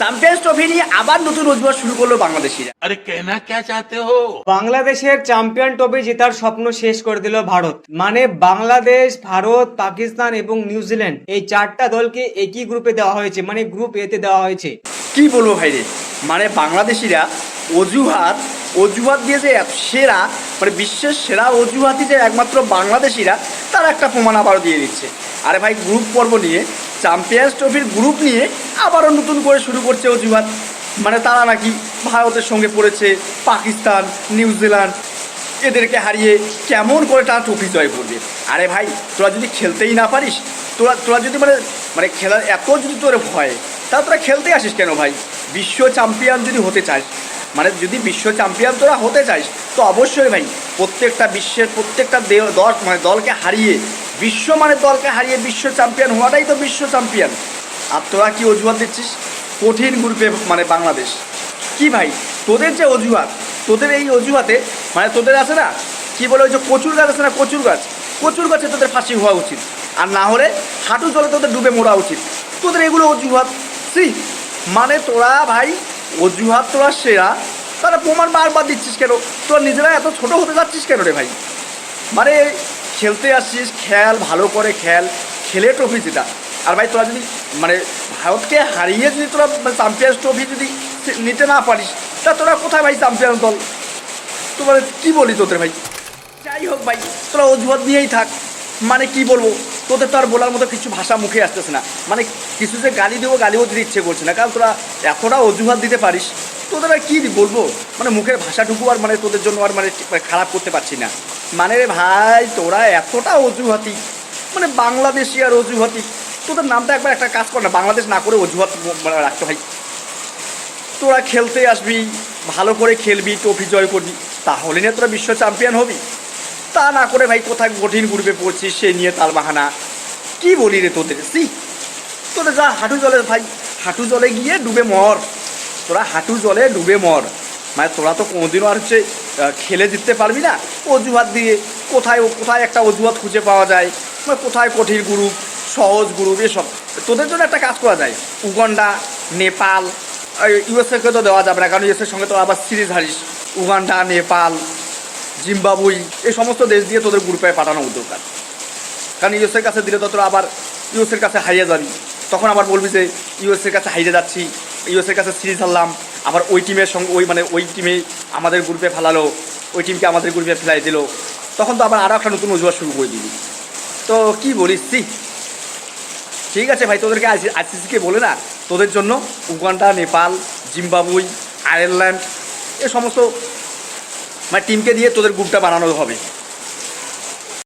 Champions trophy নিয়ে আবার নতুন শুরু করল বাংলাদেশিরা। আরে কেনা কে চাতে হো? বাংলাদেশের চ্যাম্পিয়ন ট্রফি জেতার স্বপ্ন শেষ করে দিল ভারত। মানে বাংলাদেশ ভারত পাকিস্তান এবং নিউজিল্যান্ড এই চারটা দলকে একই গ্রুপে দেওয়া হয়েছে মানে গ্রুপ এতে দেওয়া হয়েছে। কি বলব ভাই রে? মানে বাংলাদেশিরা অজুহাত অজুহাত দিয়ে যে সেরা মানে বিশ্বের সেরা অজুহাতই যে একমাত্র বাংলাদেশিরা তার একটা প্রমাণ আবারও দিয়ে দিচ্ছে। আরে ভাই গ্রুপ পর্ব নিয়ে চ্যাম্পিয়ন্স ট্রফির গ্রুপ নিয়ে আবারও নতুন করে শুরু করছে অজুহাত। মানে তারা নাকি ভারতের সঙ্গে পড়েছে, পাকিস্তান নিউজিল্যান্ড এদেরকে হারিয়ে কেমন করে তারা ট্রফি জয় করবে। আরে ভাই, তোরা যদি খেলতেই না পারিস, তোরা তোরা যদি মানে মানে খেলার এত যদি তোর ভয়, তা তোরা খেলতে আসিস কেন ভাই? বিশ্ব চ্যাম্পিয়ন যদি হতে চাস মানে যদি বিশ্ব চ্যাম্পিয়ন তোরা হতে চাইস তো অবশ্যই ভাই, প্রত্যেকটা বিশ্বের প্রত্যেকটা দল মানে দলকে হারিয়ে বিশ্ব মানে দলকে হারিয়ে বিশ্ব চ্যাম্পিয়ন হওয়াটাই তো বিশ্ব চ্যাম্পিয়ন। আর তোরা কি অজুহাত দিচ্ছিস? কঠিন গ্রুপে মানে বাংলাদেশ। কি ভাই, তোদের যে অজুহাত, তোদের এই অজুহাতে মানে তোদের আছে না, কি বলে ওই যে কচুর গাছ আছে না, কচুর গাছ? কচুর গাছে তোদের ফাঁসি হওয়া উচিত। আর না হলে হাঁটু জলে তোদের ডুবে মরা উচিত। তোদের এগুলো অজুহাত। সি মানে তোরা ভাই, অজুহাত তোরা সেরা। তারা প্রমাণ বারবার দিচ্ছিস কেন? তোরা নিজেরা এত ছোট হতে যাচ্ছিস কেন রে ভাই? মানে খেলতে আসছিস খেল, ভালো করে খেল, খেলে ট্রফি জেতা। আর ভাই, তোরা যদি মানে ভারতকে হারিয়ে যদি তোরা চ্যাম্পিয়ন্স ট্রফি যদি নিতে না পারিস, তা তোরা কোথায় ভাই চ্যাম্পিয়ন দল? তোমার কি বলি তোদের ভাই? যাই হোক ভাই, তোরা অজুহাত নিয়েই থাক। মানে কি বলব, তোদের তো আর বলার মতো কিছু ভাষা মুখে আসতেছে না। মানে কিছু যে গালি দেবো, গালিও দিতে ইচ্ছে করছে না। কারণ তোরা এতটা অজুহাত দিতে পারিস তোদের আর কী বলব? মানে মুখের ভাষাটুকু আর মানে তোদের জন্য আর মানে খারাপ করতে পারছি না। মানে রে ভাই, তোরা এতটা অজুহাতি। মানে বাংলাদেশি আর অজুহাতি। তোদের নামটা একবার একটা কাজ কর না, বাংলাদেশ না করে অজুহাত মানে রাখতে ভাই তোরা খেলতে আসবি, ভালো করে খেলবি, ট্রফি জয় করবি, তাহলে না তোরা বিশ্ব চ্যাম্পিয়ন হবি। তা না করে ভাই, কোথায় কঠিন গ্রুপে পড়ছিস সে নিয়ে তাল বাহানা। কি বলি রে তোদের? সি তোদের যা হাঁটু জলে ভাই, হাঁটু জলে গিয়ে ডুবে মর। তোরা হাঁটু জলে ডুবে মর। মানে তোরা তো কোনোদিনও আর হচ্ছে খেলে জিততে পারবি না। অজুহাত দিয়ে কোথায় কোথায় একটা অজুহাত খুঁজে পাওয়া যায়? মানে কোথায় কঠিন গ্রুপ, সহজ গ্রুপ, এসব। তোদের জন্য একটা কাজ করা যায়। উগান্ডা, নেপাল ইউএসএকে তো দেওয়া যাবে না, কারণ ইউএসএর সঙ্গে তো আবার সিরিজ হারিস। উগান্ডা, নেপাল, জিম্বাবুই, এই সমস্ত দেশ দিয়ে তোদের গ্রুপে পাঠানো দরকার কারণ ইউএসের কাছে দিলে তো তোরা আবার ইউএসের কাছে হারিয়ে যাবি। তখন আবার বলবি যে ইউএসের কাছে হারিয়ে যাচ্ছি, ইউএসের কাছে সিরিজ হারলাম, আবার ওই টিমের সঙ্গে, ওই মানে ওই টিমে আমাদের গ্রুপে ফেলালো, ওই টিমকে আমাদের গ্রুপে ফেলাই দিল। তখন তো আবার আরও একটা নতুন অজুহাত শুরু করে দিবি তো কি বলিস ঠিক আছে ভাই, তোদেরকে আইসিসিকে বলে না, তোদের জন্য উগান্ডা, নেপাল, জিম্বাবুই, আয়ারল্যান্ড, এ সমস্ত মানে টিমকে দিয়ে তোদের গ্রুপটা বানানো হবে।